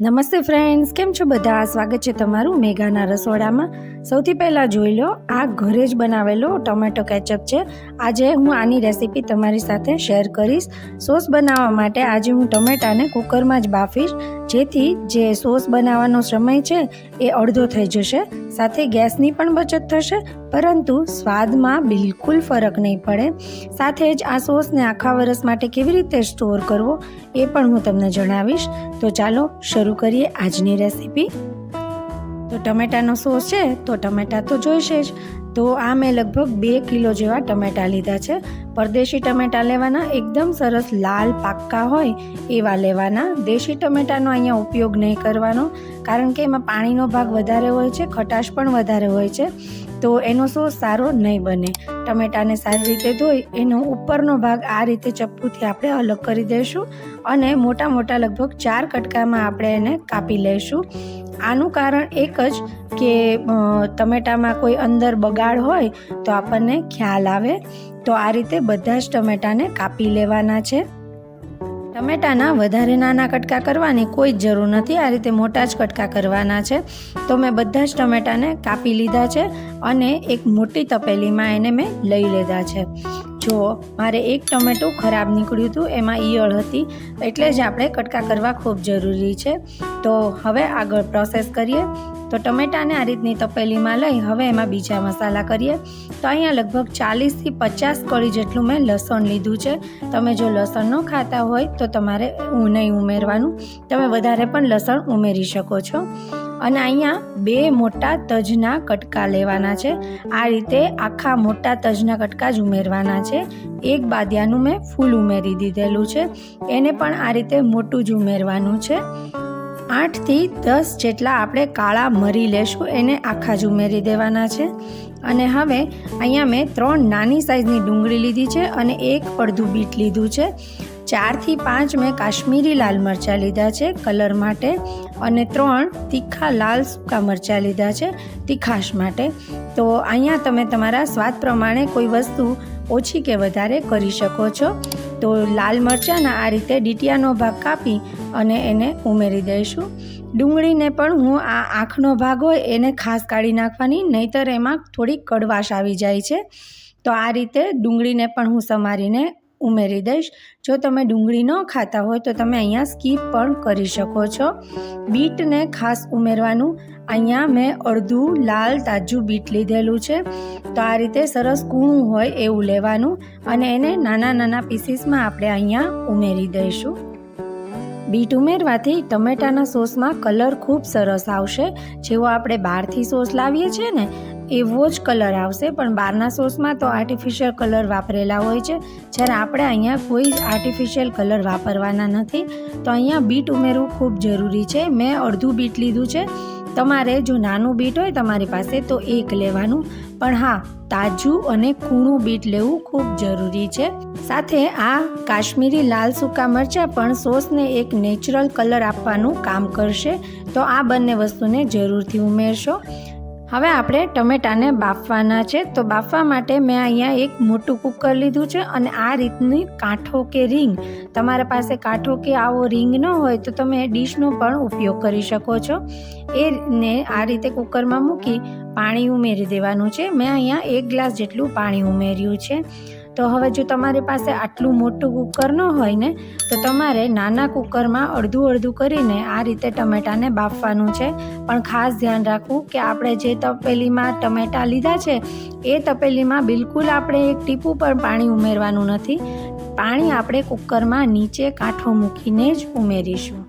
નમસ્તે ફ્રેન્ડ્સ કેમ છો બધા? સ્વાગત છે તમારું મેઘાના રસોડામાં. સૌથી પહેલાં જોઈ લો, આ ઘરે જ બનાવેલો ટોમેટો કેચઅપ છે. આજે હું આની રેસીપી તમારી સાથે શેર કરીશ. સોસ બનાવવા માટે આજે હું ટમેટાને કુકરમાં જ બાફીશ. જેથી જે સોસ બનાવવાનો સમય છે, એ અડધો થઈ જશે. સાથે ગેસની પણ બચત થશે, પરંતુ સ્વાદમાં બિલકુલ ફરક નહીં પડે. સાથે જ આ સોસને આખા વરસ માટે કેવી રીતે સ્ટોર કરવો, એ પણ હું તમને જણાવીશ. તો ચાલો, શરૂ કરીએ આજની રેસીપી. તો ટમેટાનો સોસ છે તો ટમેટા તો જોઈશે જ. તો આ મેં લગભગ બે કિલો જેવા ટમેટાં લીધા છે. પરદેશી ટમેટાં લેવાના એકદમ સરસ લાલ પાક્કા હોય એવા લેવાના. દેશી ટમેટાનો અહીંયા ઉપયોગ નહીં કરવાનો, કારણ કે એમાં પાણીનો ભાગ વધારે હોય છે, ખટાશ પણ વધારે હોય છે. તો એનો સોસ સારો નહીં બને. ટમેટાને સારી રીતે ધોઈ એનો ઉપરનો ભાગ આ રીતે ચપ્પુથી આપણે અલગ કરી દઈશું અને મોટા મોટા લગભગ ચાર કટકામાં આપણે એને કાપી લઈશું. આનું કારણ એક જ કે ટમેટામાં કોઈ અંદર બગાડ હોય તો આપણને ખ્યાલ આવે. તો આ રીતે બધા જ ટમેટાને કાપી લેવાના છે. ટમેટાના વધારે નાના કટકા કરવાની કોઈ જ જરૂર નથી. આ રીતે મોટા જ કટકા કરવાના છે. તો મેં બધા જ ટમેટાને કાપી લીધા છે અને એક મોટી તપેલીમાં એને મેં લઈ લીધા છે. જો મારે એક ટમેટું ખરાબ નીકળ્યું હતું, એમાં ઈયળ હતી, એટલે જ આપણે કટકા કરવા ખૂબ જરૂરી છે. તો હવે આગળ પ્રોસેસ કરીએ. તો ટમેટાને આ રીતની તપેલીમાં લઈ, હવે એમાં બીજા મસાલા કરીએ. તો અહીંયા લગભગ ચાલીસથી પચાસ કળી જેટલું મેં લસણ લીધું છે. તમે જો લસણ ન ખાતા હોય, તો તમારે નહીં ઉમેરવાનું. તમે વધારે પણ લસણ ઉમેરી શકો છો. અને અહીંયા બે મોટા તજના કટકા લેવાના છે. આ રીતે આખા મોટા તજના કટકા જ ઉમેરવાના છે. એક બાદિયાનું મેં ફૂલ ઉમેરી દીધેલું છે. એને પણ આ રીતે મોટું જ ઉમેરવાનું છે. આઠથી દસ જેટલા આપણે કાળા મરી લેશું, એને આખા જ ઉમેરી દેવાના છે. અને હવે અહીંયા મેં ત્રણ નાની સાઇઝની ડુંગળી લીધી છે અને એક અડધું બીટ લીધું છે. ચારથી પાંચ મેં કાશ્મીરી લાલ મરચાં લીધા છે કલર માટે અને ત્રણ તીખા લાલ સૂકા મરચાં લીધા છે તીખાશ માટે. તો અહીંયા તમે તમારા સ્વાદ પ્રમાણે કોઈ વસ્તુ ઓછી કે વધારે કરી શકો છો. તો લાલ મરચાંના આ રીતે ડીટિયાનો ભાગ કાપી અને એને ઉમેરી દઈશું. ડુંગળીને પણ હું આ આંખનો ભાગ હોય એને ખાસ કાઢી નાખવાની, નહીંતર એમાં થોડી કડવાશ આવી જાય છે. તો આ રીતે ડુંગળીને પણ હું સમારીને ઉમેરી દઈશ. જો તમે ડુંગળી ન ખાતા હોય તો તમે અહીંયા સ્કીપ પણ કરી શકો છો. બીટને ખાસ ઉમેરવાનું. અહીંયા મેં અડધું લાલ તાજું બીટ લીધેલું છે. તો આ રીતે સરસ કૂણું હોય એવું લેવાનું અને એને નાના નાના પીસીસમાં આપણે અહીંયા ઉમેરી દઈશું. બીટ ઉમેરવાથી ટમેટાના સોસમાં કલર ખૂબ સરસ આવશે. જેવો આપણે બહારથી સોસ લાવીએ છીએ ને એવો જ કલર આવશે, પણ બહારના સોસમાં તો આર્ટિફિશિયલ કલર વાપરેલા હોય છે. જ્યારે આપણે અહીંયા કોઈ જ આર્ટિફિશિયલ કલર વાપરવાના નથી, તો અહીંયા બીટ ઉમેરવું ખૂબ જરૂરી છે. મેં અડધું બીટ લીધું છે. તમારે જો નાનું બીટ હોય તમારી પાસે, તો એક લેવાનું. પણ હા, તાજું અને કૂણું બીટ લેવું ખૂબ જરૂરી છે. સાથે આ કાશ્મીરી લાલ સૂકા મરચાં પણ સોસને એક નેચરલ કલર આપવાનું કામ કરશે. તો આ બંને વસ્તુને જરૂરથી ઉમેરશો. હવે આપણે ટમેટાને બાફવાના છે. તો બાફવા માટે મેં અહીંયા એક મોટું કુકર લીધું છે અને આ રીતની કાંઠો કે રીંગ. તમારા પાસે કાંઠો કે આવો રીંગ ન હોય તો તમે ડીશનો પણ ઉપયોગ કરી શકો છો. એ ને આ રીતે કુકરમાં મૂકી પાણી ઉમેરી દેવાનું છે. મેં અહીંયા એક ગ્લાસ જેટલું પાણી ઉમેર્યું છે. તો હવે જો તમારી પાસે આટલું મોટું કુકર ન હોય ને, તો તમારે નાના કુકરમાં અડધું અડધું કરીને આ રીતે ટમેટાને બાફવાનું છે. પણ ખાસ ધ્યાન રાખવું કે આપણે જે તપેલીમાં ટમેટા લીધા છે, એ તપેલીમાં બિલકુલ આપણે એક ટીપું પણ પાણી ઉમેરવાનું નથી. પાણી આપણે કુકરમાં નીચે કાંઠો મૂકીને જ ઉમેરીશું.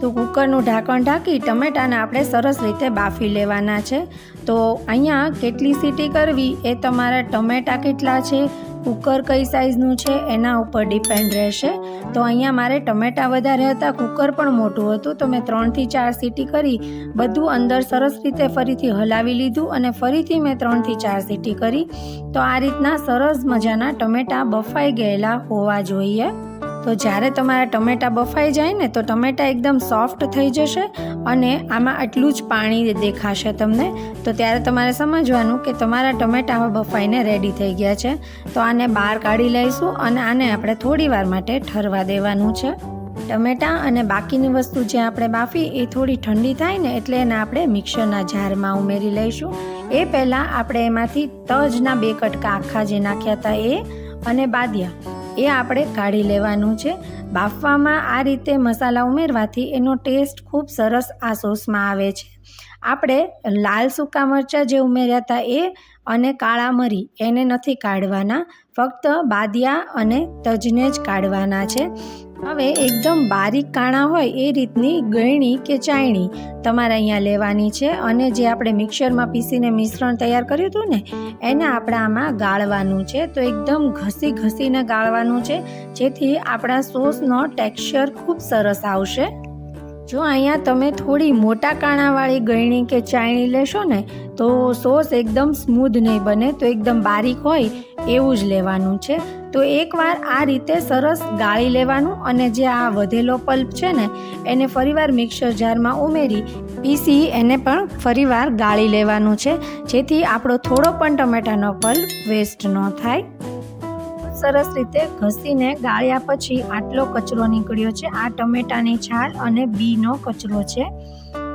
તો કુકરનું ઢાંકણ ઢાંકી ટમેટાને આપણે સરસ રીતે બાફી લેવાના છે. તો અહીંયા કેટલી સીટી કરવી એ તમારા ટમેટા કેટલા છે કુકર કઈ સાઇઝનું છે એના ઉપર ડિપેન્ડ રહેશે. તો અહીંયા મારે ટમેટા વધારે હતા, કુકર પણ મોટું હતું, તો મેં ત્રણથી ચાર સીટી કરી, બધું અંદર સરસ રીતે ફરીથી હલાવી લીધું અને ફરીથી મેં ત્રણથી ચાર સીટી કરી. તો આ રીતના સરસ મજાના ટમેટા બફાઈ ગયેલા હોવા જોઈએ. તો જ્યારે તમારા ટમેટા બફાઈ જાય ને, તો ટમેટા એકદમ સોફ્ટ થઈ જશે અને આમાં આટલું જ પાણી દેખાશે તમને. તો ત્યારે તમારે સમજવાનું કે તમારા ટમેટા બફાઈને રેડી થઈ ગયા છે. તો આને બહાર કાઢી લઈશું અને આને આપણે થોડી વાર માટે ઠરવા દેવાનું છે. ટમેટાં અને બાકીની વસ્તુ જે આપણે બાફી, એ થોડી ઠંડી થાય ને, એટલે એને આપણે મિક્સરના જારમાં ઉમેરી લઈશું. એ પહેલાં આપણે એમાંથી તજના બે કટકા આખા જે નાખ્યા હતા એ અને બાદિયા. એ આપણે કાઢી લેવાનું છે. બાફવામાં આ રીતે મસાલા ઉમેરવાથી એનો ટેસ્ટ ખૂબ સરસ આ સોસમાં આવે છે. આપણે લાલ સૂકા મરચાં જે ઉમેર્યા હતા એ અને કાળા મરી એને નથી કાઢવાના. ફક્ત બાદિયા અને તજને જ કાઢવાના છે. હવે એકદમ બારીક કાણા હોય એ રીતની ગળણી કે ચાયણી તમારે અહીંયા લેવાની છે અને જે આપણે મિક્સરમાં પીસીને મિશ્રણ તૈયાર કર્યું હતું ને, એને આપણે આમાં ગાળવાનું છે. તો એકદમ ઘસી ઘસીને ગાળવાનું છે, જેથી આપણા સોસનો ટેક્સચર ખૂબ સરસ આવશે. જો અહીંયા તમે થોડી મોટા કાણાવાળી ગળણી કે ચાયણી લેશો ને, તો સોસ એકદમ સ્મૂધ નહીં બને, તો એકદમ બારીક હોય એવું જ લેવાનું છે. તો એકવાર આ રીતે સરસ ગાળી લેવાનું અને જે આ વધેલો પલ્પ છે ને, એને ફરીવાર મિક્સર જારમાં ઉમેરી પીસી એને પણ ફરીવાર ગાળી લેવાનું છે, જેથી આપણો થોડો પણ ટમેટાનો પલ્પ વેસ્ટ ન થાય. સરસ રીતે ઘસીને ગાળ્યા પછી આટલો કચરો નીકળ્યો છે. આ ટમેટાની છાલ અને બીનો કચરો છે.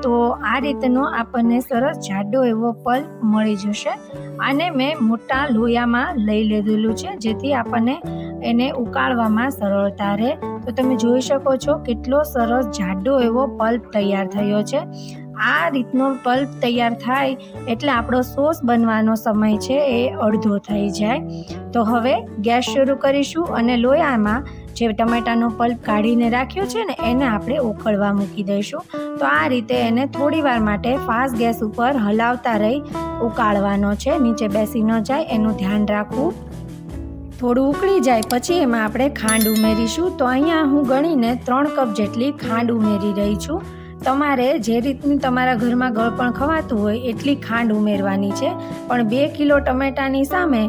તો આ રીતનો આપણને સરસ જાડો એવો પલ્પ મળી જશે. આને મેં મોટા લોયામાં લઈ લીધેલું છે, જેથી આપણને એને ઉકાળવામાં સરળતા રહે. તો તમે જોઈ શકો છો કેટલો સરસ જાડો એવો પલ્પ તૈયાર થયો છે. આ રીતનો પલ્પ તૈયાર થાય એટલે આપણો સોસ બનવાનો સમય છે એ અડધો થઈ જાય. તો હવે ગેસ શરૂ કરીશું અને લોયામાં જે ટમેટાનો પલ્પ કાઢીને રાખ્યો છે ને, એને આપણે ઉકળવા મૂકી દઈશું. તો આ રીતે એને થોડીવાર માટે ફાસ્ટ ગેસ ઉપર હલાવતા રહી ઉકાળવાનો છે, નીચે બેસી ન જાય, એનું ધ્યાન રાખવું. થોડું ઉકળી જાય પછી એમાં આપણે ખાંડ ઉમેરીશું. તો અહીંયા હું ગણીને ત્રણ કપ જેટલી ખાંડ ઉમેરી રહી છું. તમારે જે રીતની તમારા ઘરમાં ગળપણ ખવાતું હોય એટલી ખાંડ ઉમેરવાની છે. પણ બે કિલો ટમેટાની સામે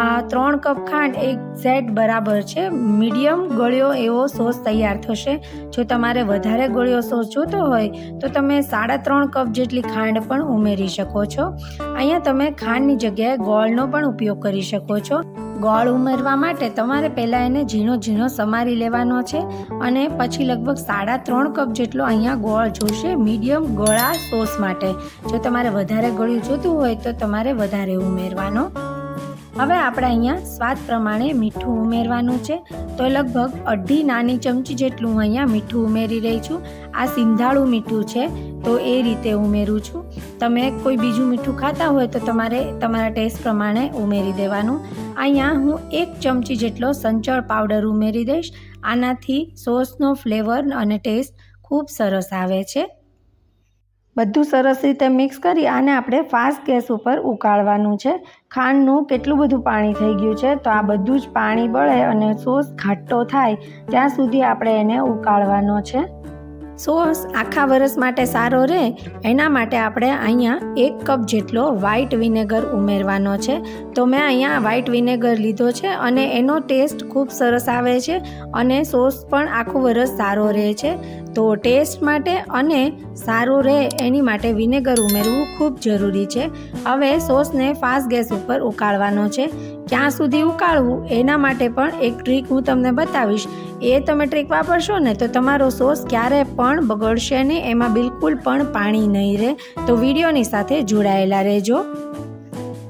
આ ત્રણ કપ ખાંડ એક્ઝેક્ટ બરાબર છે. મીડિયમ ગળ્યો એવો સોસ તૈયાર થશે. જો તમારે વધારે ગળ્યો સોસ જોતો હોય તો તમે સાડા ત્રણ કપ જેટલી ખાંડ પણ ઉમેરી શકો છો. અહીંયા તમે ખાંડની જગ્યાએ ગોળનો પણ ઉપયોગ કરી શકો છો. ગોળ ઉમેરવા માટે તમારે પહેલાં એને ઝીણો ઝીણો સમારી લેવાનો છે અને પછી લગભગ સાડા ત્રણ કપ જેટલો અહીંયા ગોળ જોશે મીડિયમ ગળા સોસ માટે. જો તમારે વધારે ગળ્યું જોતું હોય તો તમારે વધારે ઉમેરવાનો હવે આપણે અહીંયા સ્વાદ પ્રમાણે મીઠું ઉમેરવાનું છે. તો લગભગ અઢી નાની ચમચી જેટલું હું અહીંયા મીઠું ઉમેરી રહી છું. આ સિંધાળું મીઠું છે, તો એ રીતે ઉમેરું છું. તમે કોઈ બીજું મીઠું ખાતા હોય તો તમારે તમારા ટેસ્ટ પ્રમાણે ઉમેરી દેવાનું. અહીંયા હું એક ચમચી જેટલો સંચળ પાવડર ઉમેરી દઈશ. આનાથી સોસનો ફ્લેવર અને ટેસ્ટ ખૂબ સરસ આવે છે. બધું સરસ રીતે મિક્સ કરી આને આપણે ફાસ્ટ ગેસ ઉપર ઉકાળવાનું છે. ખાંડનું કેટલું બધું પાણી થઈ ગયું છે, તો આ બધું જ પાણી બળે અને સોસ ઘાટો થાય ત્યાં સુધી આપણે એને ઉકાળવાનો છે. સોસ આખા વરસ માટે સારો રહે, એના માટે આપણે અહીંયા એક કપ જેટલો વ્હાઇટ વિનેગર ઉમેરવાનો છે. તો મેં અહીંયા વ્હાઇટ વિનેગર લીધો છે અને એનો ટેસ્ટ ખૂબ સરસ આવે છે અને સોસ પણ આખું વરસ સારો રહે છે. તો ટેસ્ટ માટે અને સારું રહે એની માટે વિનેગર ઉમેરવું ખૂબ જરૂરી છે. હવે સોસને ફાસ્ટ ગેસ ઉપર ઉકાળવાનો છે. ક્યાં સુધી ઉકાળવું એના માટે પણ એક ટ્રીક હું તમને બતાવીશ. એ તમે ટ્રીક વાપરશો ને તો તમારો સોસ ક્યારે પણ બગડશે નહીં, એમાં બિલકુલ પણ પાણી નહીં રહે. તો વિડીયોની સાથે જોડાયેલા રહેજો.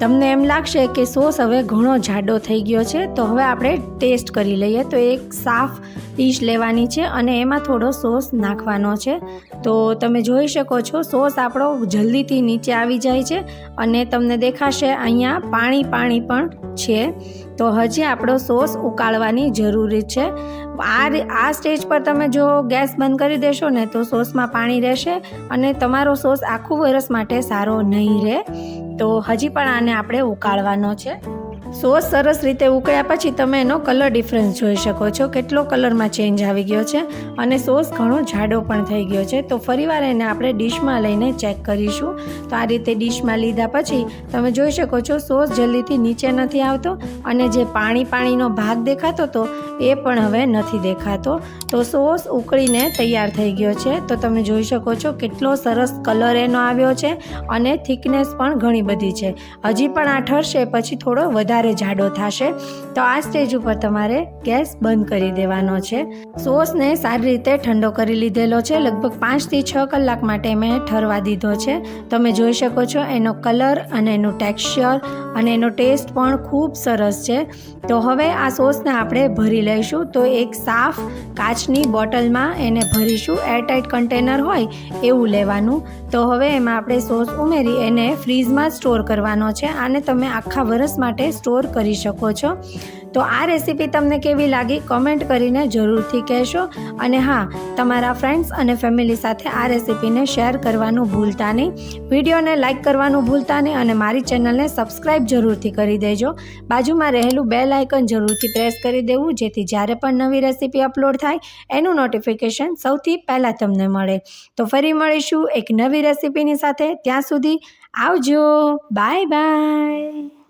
તમને એમ લાગશે કે સોસ હવે ઘણો જાડો થઈ ગયો છે, તો હવે આપણે ટેસ્ટ કરી લઈએ. તો એક સાફ ડીશ લેવાની છે અને એમાં થોડો સોસ નાખવાનો છે. તો તમે જોઈ શકો છો, સોસ આપણો જલ્દીથી નીચે આવી જાય છે અને તમને દેખાશે અહીંયા પાણી પાણી પણ છે. તો હજી આપણો સોસ ઉકાળવાની જરૂરી છે. આ આ સ્ટેજ પર તમે જો ગેસ બંધ કરી દેશો ને તો સોસમાં પાણી રહેશે અને તમારો સોસ આખું વરસ માટે સારો નહીં રહે. તો હજી પણ આને આપણે ઉકાળવાનો છે. સોસ સરસ રીતે ઉકળ્યા પછી તમે એનો કલર ડિફરન્સ જોઈ શકો છો. કેટલો કલરમાં ચેન્જ આવી ગયો છે અને સોસ ઘણો જાડો પણ થઈ ગયો છે. તો ફરીવાર એને આપણે ડીશમાં લઈને ચેક કરીશું. તો આ રીતે ડીશમાં લીધા પછી તમે જોઈ શકો છો સોસ જલ્દીથી નીચે નથી આવતો અને જે પાણી પાણીનો ભાગ દેખાતો હતો એ પણ હવે નથી દેખાતો. તો સોસ ઉકળીને તૈયાર થઈ ગયો છે. તો તમે જોઈ શકો છો કેટલો સરસ કલર એનો આવ્યો છે અને થિકનેસ પણ ઘણી બધી છે. હજી પણ આ ઠરશે, પછી થોડો વધારે વધારે જાડો થશે, તો આ સ્ટેજ ઉપર તમારે ગેસ બંધ કરી દેવાનો છે. સોસને સારી રીતે ઠંડો કરી લીધેલો છે. લગભગ પાંચથી છ કલાક માટે મેં ઠરવા દીધો છે. તમે જોઈ શકો છો, એનો કલર અને એનું ટેક્સચર અને એનો ટેસ્ટ પણ ખૂબ સરસ છે. તો હવે આ સોસને આપણે ભરી લઈશું. તો એક સાફ કાચની બોટલમાં એને ભરીશું. એરટાઇટ કન્ટેનર હોય એવું લેવાનું. તો હવે એમાં આપણે સોસ ઉમેરી એને ફ્રીઝમાં સ્ટોર કરવાનો છે. આને તમે આખા વરસ માટે સ્ટોર કરી શકો છો. તો આ રેસીપી તમને કેવી લાગી કમેન્ટ કરીને જરૂરથી કહેશો. અને હા, તમારા ફ્રેન્ડ્સ અને ફેમિલી સાથે આ રેસીપીને શેર કરવાનું ભૂલતા નહીં. વિડીયોને લાઇક કરવાનું ભૂલતા નહીં અને મારી ચેનલને સબસ્ક્રાઈબ જરૂરથી કરી દેજો. બાજુમાં રહેલું બેલ આઇકન જરૂરથી પ્રેસ કરી દેવું, જેથી જ્યારે પણ નવી રેસીપી અપલોડ થાય, એનું નોટિફિકેશન સૌથી પહેલાં તમને મળે. તો ફરી મળીશું એક નવી રેસીપીની સાથે. ત્યાં સુધી આવજો. Bye bye